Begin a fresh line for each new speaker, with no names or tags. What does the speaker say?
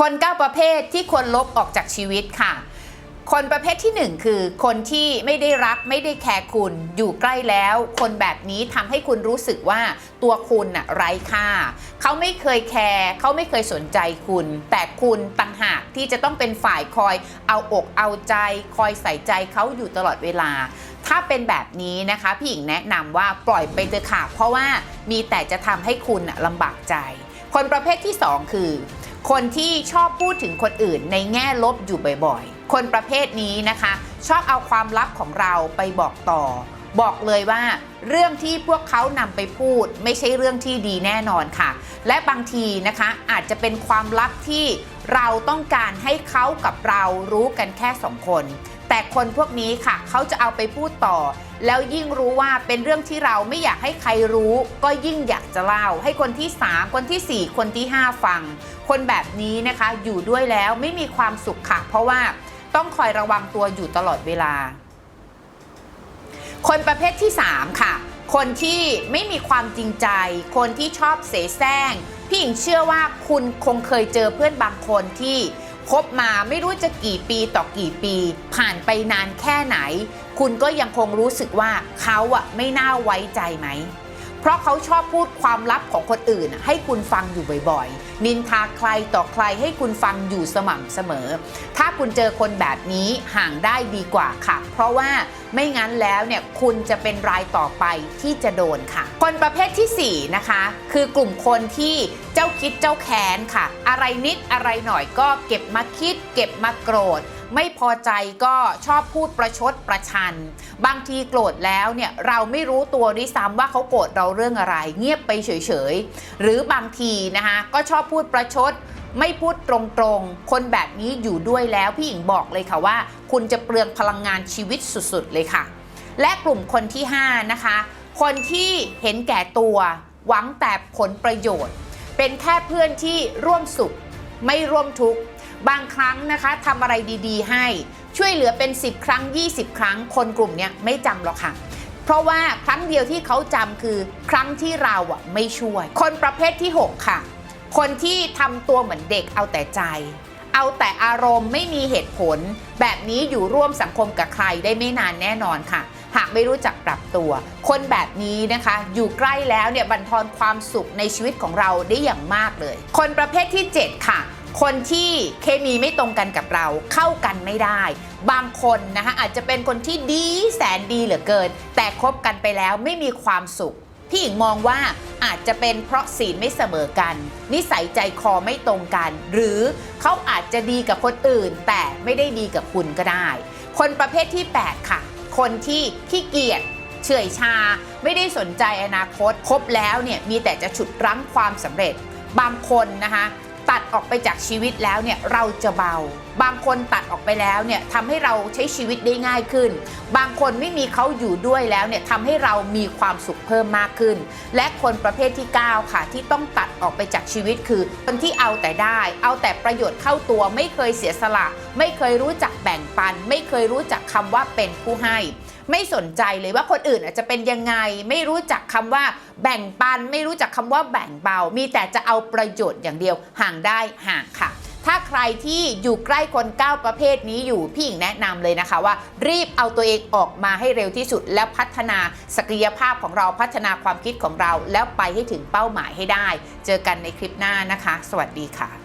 คนเก้าประเภทที่ควรลบออกจากชีวิตค่ะ คนประเภทที่หนึ่งคือ คนที่ไม่ได้รักไม่ได้แคร์คุณ อยู่ใกล้แล้ว คนแบบนี้ทำให้คุณรู้สึกว่าตัวคุณน่ะไร้ค่า เขาไม่เคยแคร์เขาไม่เคยสนใจคุณ แต่คุณต่างหากที่จะต้องเป็นฝ่ายคอย เอาอกเอาใจ คอยใส่ใจเขาอยู่ตลอดเวลาถ้าเป็นแบบนี้นะคะ พี่หญิงแนะนำว่าปล่อยไปเถอะค่ะเพราะว่ามีแต่จะทำให้คุณน่ะลำบากใจ คนประเภทที่สองคือ คนที่ชอบพูดถึงคนอื่นในแง่ลบอยู่บ่อยๆ คนประเภทนี้นะคะ ชอบเอาความลับของเราไปบอกต่อ บอกเลยว่า เรื่องที่พวกเขานำไปพูด ไม่ใช่เรื่องที่ดีแน่นอนค่ะ และบางทีนะคะอาจจะเป็นความลับที่เราต้องการให้เขากับเรารู้กันแค่สองคน แต่คนพวกนี้ค่ะ เขาจะเอาไปพูดต่อ แล้วยิ่งรู้ว่าเป็นเรื่องที่เราไม่อยากให้ใครรู้ ก็ยิ่งอยากจะเล่า ให้คนที่ 3 คนทีสี่ 4 คนที่ 5 ฟัง คนแบบนี้นะคะอยู่ด้วยแล้วไม่มีความสุขค่ะ เพราะว่าต้องคอยระวังตัวอยู่ตลอดเวลา คนประเภทที่ 3 ค่ะ คนที่ไม่มีความจริงใจ คนที่ชอบเสแสร้งพี่หญิงเชื่อว่าคุณคงเคยเจอเพื่อนบางคนที่ คบมาไม่รู้จะกี่ปีต่อกี่ปี ผ่านไปนานแค่ไหน คุณก็ยังคงรู้สึกว่าเขาอะไม่น่าไว้ใจไหม เพราะเขาชอบพูดความลับของคนอื่น ให้คุณฟังอยู่บ่อยๆ นินทาใครต่อใครให้คุณฟังอยู่สม่ำเสมอ ถ้าคุณเจอคนแบบนี้ห่างได้ดีกว่าค่ะ เพราะว่าไม่งั้นแล้วเนี่ยคุณจะเป็นรายต่อไปที่จะโดนค่ะ คนประเภทที่ 4 นะคะ คือกลุ่มคนที่เจ้าคิดเจ้าแค้นค่ะ อะไรนิดอะไรหน่อยก็เก็บมาคิด เก็บมาโกรธ ไม่พอใจก็ชอบพูดประชดประชัน บางทีโกรธแล้วเนี่ยเราไม่รู้ตัวด้วยซ้ำว่าเขาโกรธเราเรื่องอะไร เงียบไปเฉยๆ หรือบางทีนะคะก็ชอบพูดประชดไม่พูดตรงๆ คนแบบนี้อยู่ด้วยแล้วพี่หญิงบอกเลยค่ะว่า คุณจะเปลืองพลังงานชีวิตสุดๆเลยค่ะ และกลุ่มคนที่ 5 นะคะ คนที่เห็นแก่ตัว หวังแต่ผลประโยชน์ เป็นแค่เพื่อนที่ร่วมสุข ไม่ร่วมทุกข์บางครั้งนะคะทำอะไรดีๆ ให้ช่วยเหลือเป็น 10 ครั้ง 20 ครั้ง คนกลุ่มนี้ไม่จำหรอกค่ะ เพราะว่าครั้งเดียวที่เขาจำคือครั้งที่เราอะไม่ช่วย คนประเภทที่ 6 ค่ะ คนที่ทำตัวเหมือนเด็กเอาแต่ใจ เอาแต่อารมณ์ไม่มีเหตุผล แบบนี้อยู่ร่วมสังคมกับใครได้ไม่นานแน่นอนค่ะ หากไม่รู้จักปรับตัว คนแบบนี้นะคะ อยู่ใกล้แล้วเนี่ยบันทอนความสุขในชีวิตของเราได้อย่างมากเลย คนประเภทที่ 7 ค่ะ คนที่เคมีไม่ตรงกันกับเราเข้ากันไม่ได้ บางคนนะคะอาจจะเป็นคนที่ดีแสนดีเหลือเกิน แต่คบกันไปแล้วไม่มีความสุขพี่หญิงมองว่าอาจจะเป็นเพราะศีลไม่เสมอกัน นิสัยใจคอไม่ตรงกัน หรือเขาอาจจะดีกับคนอื่น แต่ไม่ได้ดีกับคุณก็ได้ คนประเภทที่ 8 ค่ะ คนที่ขี้เกียจเฉื่อยชา ไม่ได้สนใจอนาคตคบแล้วเนี่ยมีแต่จะฉุดรั้งความสำเร็จบางคนนะคะ ตัดออกไปจากชีวิตแล้วเนี่ยเราจะเบา บางคนตัดออกไปแล้วเนี่ยทำให้เราใช้ชีวิตได้ง่ายขึ้น บางคนไม่มีเขาอยู่ด้วยแล้วเนี่ยทำให้เรามีความสุขเพิ่มมากขึ้น และคนประเภทที่ 9 ค่ะ ที่ต้องตัดออกไปจากชีวิตคือ คนที่เอาแต่ได้ เอาแต่ประโยชน์เข้าตัวไม่เคยเสียสละ ไม่เคยรู้จักแบ่งปัน ไม่เคยรู้จักคำว่าเป็นผู้ให้ไม่สนใจเลยว่าคนอื่นอาจจะเป็นยังไง ไม่รู้จักคำว่าแบ่งปัน ไม่รู้จักคำว่าแบ่งเบา มีแต่จะเอาประโยชน์อย่างเดียวห่างได้ห่างค่ะ ถ้าใครที่อยู่ใกล้คน9ประเภทนี้อยู่พี่หญิงแนะนำเลยนะคะว่า รีบเอาตัวเองออกมาให้เร็วที่สุด แล้วพัฒนาศักยภาพของเราพัฒนาความคิดของเรา แล้วไปให้ถึงเป้าหมายให้ได้ เจอกันในคลิปหน้านะคะ สวัสดีค่ะ